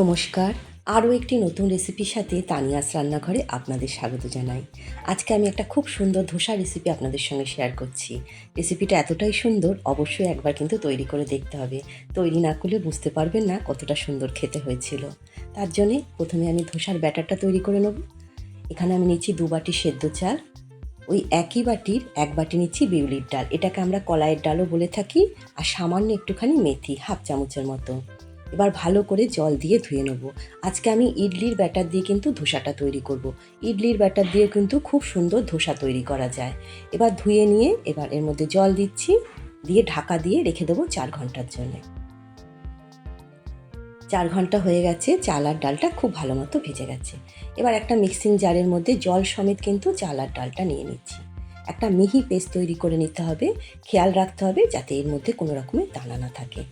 নমস্কার। আরও একটি নতুন রেসিপির সাথে তানিয়াস রান্নাঘরে আপনাদের স্বাগত জানাই। আজকে আমি একটা খুব সুন্দর ধোসা রেসিপি আপনাদের সঙ্গে শেয়ার করছি। রেসিপিটা এতটাই সুন্দর, অবশ্যই একবার কিন্তু তৈরি করে দেখতে হবে। তৈরি না করলে বুঝতে পারবেন না কতটা সুন্দর খেতে হয়েছিল। তার জন্যে প্রথমে আমি ধোসার ব্যাটারটা তৈরি করে নেব। এখানে আমি নিচ্ছি দু বাটি সেদ্ধ চাল। ওই একই বাটির এক বাটি নিচ্ছি বিউলির ডাল। এটাকে আমরা কলাইয়ের ডালও বলে থাকি, আর সামান্য একটুখানি মেথি, হাফ চামচের মতো। এবার ভালো করে জল দিয়ে ধুয়ে নেব। আজকে আমি ইডলির ব্যাটার দিয়ে কিন্তু ধোসাটা তৈরি করব। ইডলির ব্যাটার দিয়ে কিন্তু খুব সুন্দর ধোসা তৈরি করা যায়। এবার ধুয়ে নিয়ে এবার এর মধ্যে জল দিচ্ছি, দিয়ে ঢাকা দিয়ে রেখে দেবো চার ঘণ্টার জন্যে। চার ঘণ্টা হয়ে গেছে, চাল আর ডালটা খুব ভালো মতো ভেজে গেছে। এবার একটা মিক্সিং জারের মধ্যে জল সমেত কিন্তু চাল আর ডালটা নিয়ে নিচ্ছি। একটা মিহি পেস্ট তৈরি করে নিতে হবে, খেয়াল রাখতে হবে যাতে এর মধ্যে কোনো রকমের দানা না থাকে।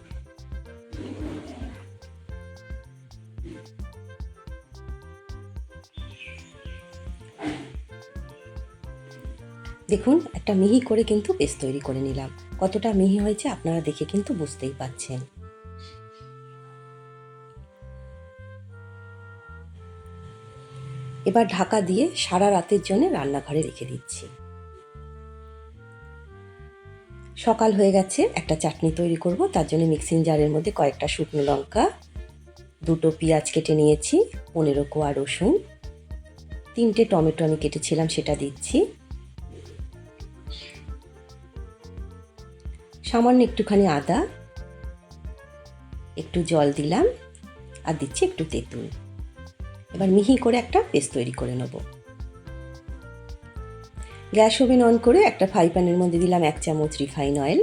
দেখুন, একটা মিহি করে কিন্তু পেস্ট তৈরি করে নিলাম। কতটা মিহি হয়েছে আপনারা দেখে কিন্তু বুঝতেই পাচ্ছেন এবার ঢাকা দিয়ে সারা রাতের জন্য রান্নাঘরে রেখে দিচ্ছি। সকাল হয়ে গেছে, একটা চাটনি তৈরি করব, তার জন্য মিক্সিং জারের মধ্যে কয়েকটা শুকনো লঙ্কা, দুটো পেঁয়াজ কেটে নিয়েছি, পনেরো কোয়া রসুন, তিনটে টমেটো আমি কেটেছিলাম, সেটা দিচ্ছি। সামান্য একটুখানি আদা, একটু জল দিলাম আর দিচ্ছি একটু তেঁতুল। এবার মিহি করে একটা পেস্ট তৈরি করে নেব। গ্যাস ওভেন অন করে একটা ফ্রাই প্যানের মধ্যে দিলাম এক চামচ রিফাইন অয়েল,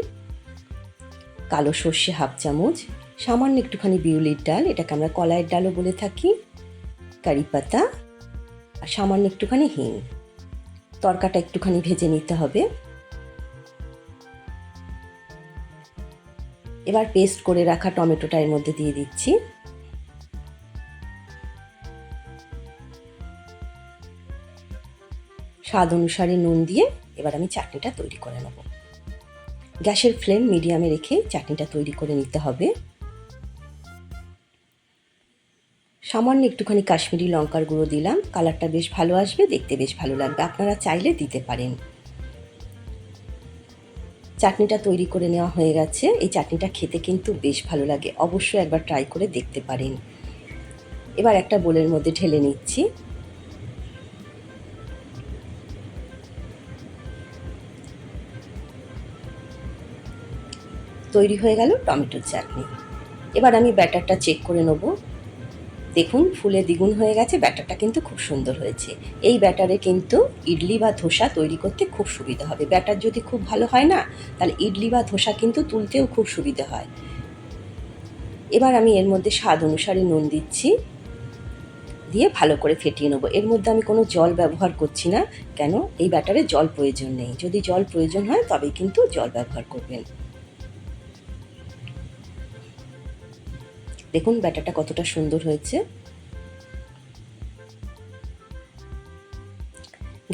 কালো সর্ষে হাফ চামচ, সামান্য একটুখানি বিউলির ডাল, এটাকে আমরা কলাইয়ের ডালও বলে থাকি, কারি পাতা আর সামান্য একটুখানি হিং। তরকাটা একটুখানি ভেজে নিতে হবে। এবার পেস্ট করে রাখা টমেটোটা এর মধ্যে দিয়ে দিচ্ছি। স্বাদ অনুসারে নুন দিয়ে এবার আমি চাটনিটা তৈরি করে নেব। গ্যাসের ফ্লেম মিডিয়ামে রেখে চাটনিটা তৈরি করে নিতে হবে। সামান্য একটুখানি কাশ্মীরি লঙ্কার গুঁড়ো দিলাম। কালারটা বেশ ভালো আসবে, দেখতে বেশ ভালো লাগবে। আপনারা চাইলে দিতে পারেন। চাটনিটা তৈরি করে নেওয়া হয়ে গেছে। এই চাটনিটা খেতে কিন্তু বেশ ভালো লাগে। অবশ্যই একবার ট্রাই করে দেখতে পারেন। এবার একটা বোলের মধ্যে ঢেলে নিচ্ছি। তৈরি হয়ে গেল টমেটোর চাটনি। এবার আমি ব্যাটারটা চেক করে নেব। দেখুন, ফুলে দ্বিগুণ হয়ে গেছে, ব্যাটারটা কিন্তু খুব সুন্দর হয়েছে। এই ব্যাটারে কিন্তু ইডলি বা ধোসা তৈরি করতে খুব সুবিধা হবে। ব্যাটার যদি খুব ভালো হয় না, তাহলে ইডলি বা ধোসা কিন্তু তুলতেও খুব সুবিধা হয়। এবার আমি এর মধ্যে স্বাদ অনুসারে নুন দিচ্ছি। দিয়ে ভালো করে ফেটিয়ে নেব। এর মধ্যে আমি কোনো জল ব্যবহার করছি না। কেন? এই ব্যাটারে জল প্রয়োজন নেই। যদি জল প্রয়োজন হয়, তবেই কিন্তু জল ব্যবহার করবেন। দেখুন, ব্যাটারটা কতটা সুন্দর হয়েছে।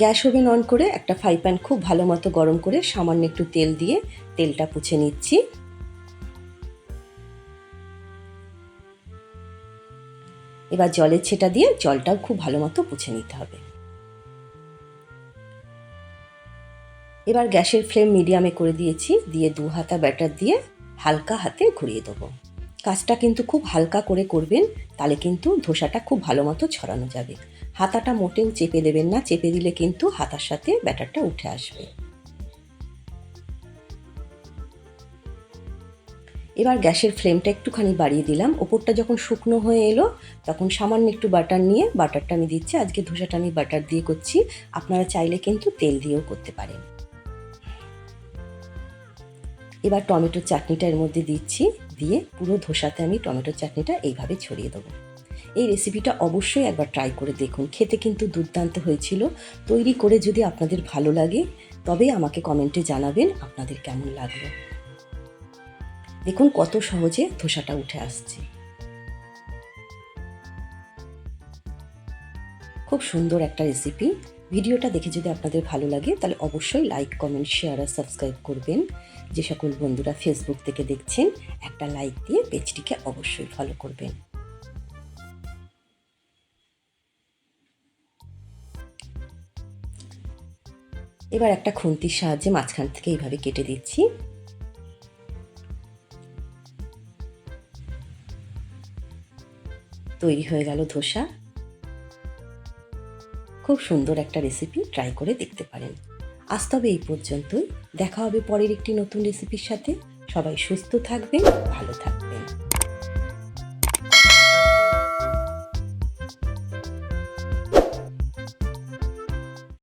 গ্যাস ওভেন অন করে একটা ফ্রাই প্যান খুব ভালো মতো গরম করে সামান্য একটু তেল দিয়ে তেলটা পুছে নিচ্ছি। এবার জলের ছেটা দিয়ে জলটাও খুব ভালো মতো পুছে নিতে হবে। এবার গ্যাসের ফ্লেম মিডিয়ামে করে দিয়েছি, দিয়ে দু হাতা ব্যাটার দিয়ে হালকা হাতে ঘুরিয়ে দেবো। কাজটা কিন্তু খুব হালকা করে করবেন, তাহলে কিন্তু ধোসাটা খুব ভালো মতো ছড়ানো যাবে। হাতাটা মোটেও চেপে দেবেন না, চেপে দিলে কিন্তু হাতার সাথে ব্যাটারটা উঠে আসবে। এবার গ্যাসের ফ্লেমটা একটুখানি বাড়িয়ে দিলাম। ওপরটা যখন শুকনো হয়ে এলো, তখন সামান্য একটু বাটার নিয়ে বাটারটা আমি দিচ্ছি। আজকে ধোসাটা আমি বাটার দিয়ে করছি। আপনারা চাইলে কিন্তু তেল দিয়েও করতে পারেন। এবার টমেটোর চাটনিটা এর মধ্যে দিচ্ছি। দিয়ে পুরো ধোসাতে আমি টমেটো চাটনিটা এইভাবে ছড়িয়ে দেবো। এই রেসিপিটা অবশ্যই একবার ট্রাই করে দেখুন। খেতে কিন্তু দুর্দান্ত হয়েছিল। তৈরি করে যদি আপনাদের ভালো লাগে, তবে আমাকে কমেন্টে জানাবেন আপনাদের কেমন লাগল। দেখুন কত সহজে ধোসাটা উঠে আসছে। খুব সুন্দর একটা রেসিপি ভিডিওটা দেখে যদি আপনাদের ভালো লাগে, তাহলে অবশ্যই লাইক কমেন্ট শেয়ার আর সাবস্ক্রাইব করবেন। যে সকল বন্ধুরা ফেসবুক থেকে দেখছেন, একটা লাইক দিয়ে পেজটিকে অবশ্যই ফলো করবেন। এবার একটা খুন্তির সাহায্যে মাঝখান থেকে এইভাবে কেটে দিচ্ছি। তৈরি হয়ে গেল ধোসা। খুব সুন্দর একটা রেসিপি ট্রাই করে দেখতে পারেন। আজ তবে এই পর্যন্তই। দেখা হবে পরের একটি নতুন রেসিপির সাথে। সবাই সুস্থ থাকবেন, ভালো থাকবেন।